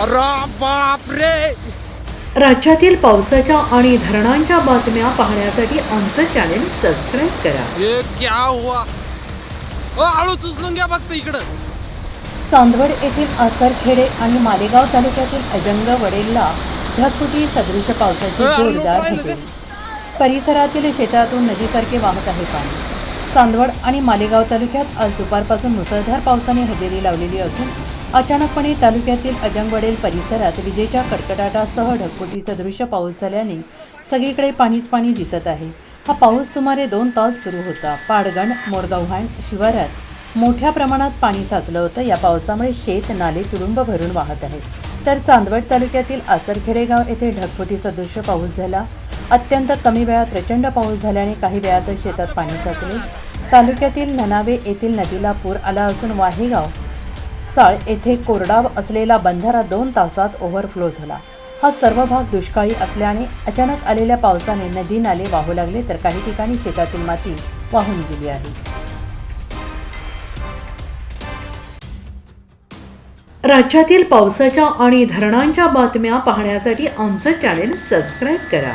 अरे बाप रे राज्यातील पावसाच्या आणि धरणांच्या बातम्या पाहण्यासाठी आमचं चॅनेल सबस्क्राईब करा. ये क्या हुआ? ओ आळू उचलून घ्या फक्त इकडं. चांदवड येथील आसरखेडे आणि मालेगाव तालुक्यातील अजंग वडेलला ढगफुटी सदृश पावसाची जोरदार हजेरी. परिसरातील शेतातून नदीसारखे वाहत आहे पाणी. चांदवड आणि मालेगाव तालुक्यात आज दुपारपासून मुसळधार पावसाने हजेरी लावलेली असून अचानकपणे तालुक्यातील अजंगवडेल परिसरात विजेच्या कडकडाटासह ढगफुटीचं सदृश पाऊस झाल्याने सगळीकडे पाणीच पाणी दिसत आहे. हा पाऊस सुमारे दोन तास सुरू होता. पाडगण मोरगावहाण शिवारात मोठ्या प्रमाणात पाणी साचलं होतं. या पावसामुळे शेत नाले तुडुंब भरून वाहत आहेत. तर चांदवड तालुक्यातील आसरखेडे गाव येथे ढगफुटी दृश्य पाऊस झाला. अत्यंत कमी वेळात प्रचंड पाऊस झाल्याने काही वेळातच शेतात पाणी साचले. तालुक्यातील ननावे येथील नदीला पूर आला असून वाहेगाव साळ येथे कोरडाव असलेला बंधारा दोन तासात ओव्हरफ्लो झाला. हा सर्व भाग दुष्काळी असल्याने अचानक आलेल्या पावसाने नदी नाले वाहू लागले तर काही ठिकाणी शेतातील माती वाहून गेली आहे. राज्यातील पावसाच्या आणि धरणांच्या बातम्या पाहण्यासाठी आमचं चॅनेल सबस्क्राईब करा.